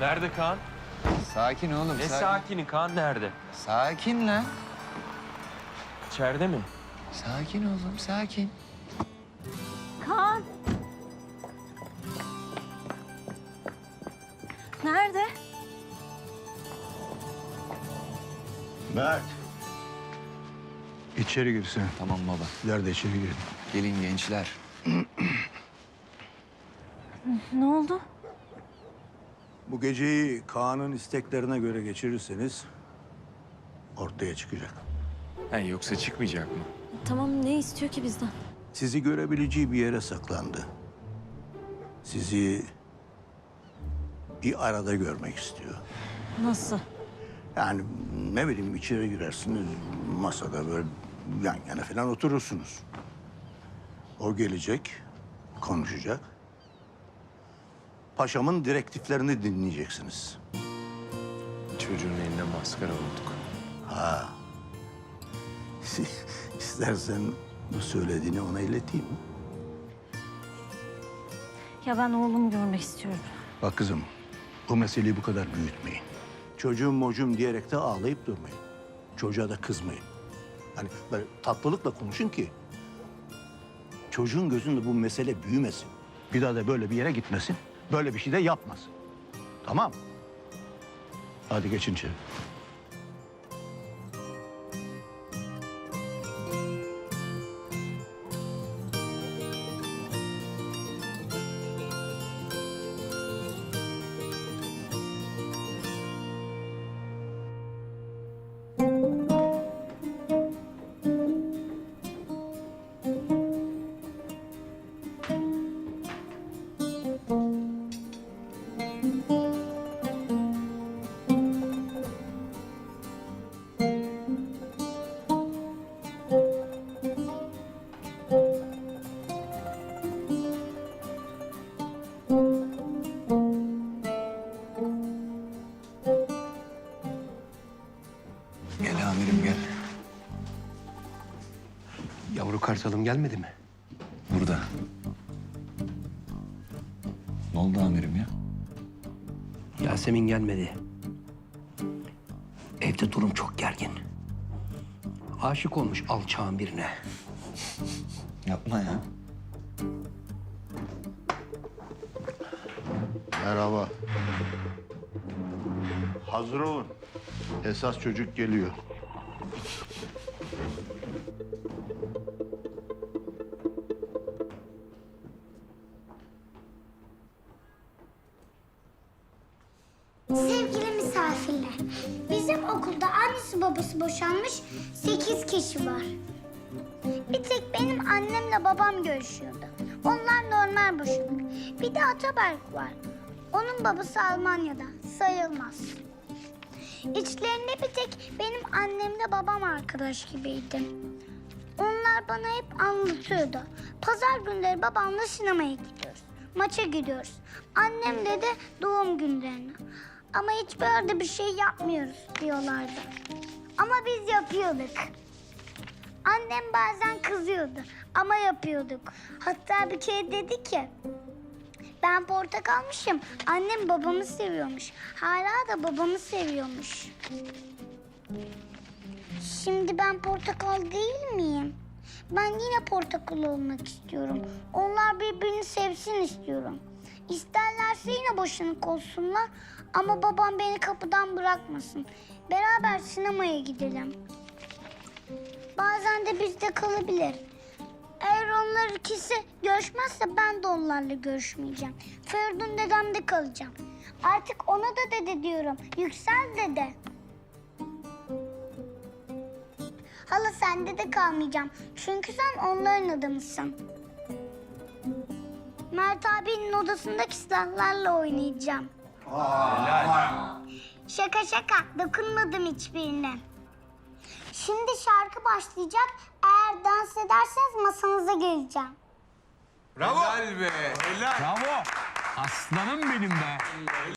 Nerede Kaan? Sakin oğlum. Ne sakin. sakini Kaan nerede? Sakin lan. İçeride mi? Sakin oğlum sakin. Kaan. Nerede? Mert. İçeri girsin. Tamam baba. Sizler de içeri girin. Gelin gençler. Ne oldu? Bu geceyi Kaan'ın isteklerine göre geçirirseniz ortaya çıkacak. Ha, yoksa çıkmayacak mı? Tamam ne istiyor ki bizden? Sizi görebileceği bir yere saklandı. Sizi bir arada görmek istiyor. Nasıl? Yani ne bileyim içeri girersiniz masada böyle yan yana falan oturursunuz. O gelecek, konuşacak. Paşamın direktiflerini dinleyeceksiniz. Çocuğun eline maskara olduk. İstersen bu söylediğini ona ileteyim. Ya ben oğlumu görmek istiyorum. Bak kızım, bu meseleyi bu kadar büyütmeyin. Çocuğum mocum diyerek de ağlayıp durmayın. Çocuğa da kızmayın. Hani böyle tatlılıkla konuşun ki... ...çocuğun gözünde bu mesele büyümesin. Bir daha da böyle bir yere gitmesin. Böyle bir şey de yapmasın. Tamam. Hadi geçin içeri. Amirim gel. Yavru kartalım gelmedi mi? Burada. Ne oldu amirim ya? Yasemin gelmedi. Evde durum çok gergin. Aşık olmuş alçağın birine. Yapma ya. Merhaba. Hazır olun. Esas çocuk geliyor. Babası boşanmış sekiz kişi var. Bir tek benim annemle babam görüşüyordu. Onlar normal boşanık. Bir de Ataberk var. Onun babası Almanya'da, sayılmaz. İçlerinde bir tek benim annemle babam arkadaş gibiydi. Onlar bana hep anlatıyordu. Pazar günleri babamla sinemaya gidiyoruz. Maça gidiyoruz. Annemle de doğum günlerine. Ama hiç böyle bir şey yapmıyoruz diyorlardı. Ama biz yapıyorduk. Annem bazen kızıyordu ama yapıyorduk. Hatta bir kere dedi ki... Ben portakalmışım. Annem babamı seviyormuş. Hala da babamı seviyormuş. Şimdi ben portakal değil miyim? Ben yine portakal olmak istiyorum. Onlar birbirini sevsin istiyorum. İsterlerse yine boşanık olsunlar ama babam beni kapıdan bırakmasın. Beraber sinemaya gidelim. Bazen de bizde kalabilir. Eğer onlar ikisi görüşmezse ben de onlarla görüşmeyeceğim. Feridun dedemde kalacağım. Artık ona da dede diyorum. Yüksel dede. Hala sende de kalmayacağım. Çünkü sen onların adamısın. Mert abinin odasındaki silahlarla oynayacağım. Şaka şaka. Dokunmadım hiçbirine. Şimdi şarkı başlayacak. Eğer dans ederseniz masanıza geleceğim. Helal be. Helal. Bravo. Aslanım benim be.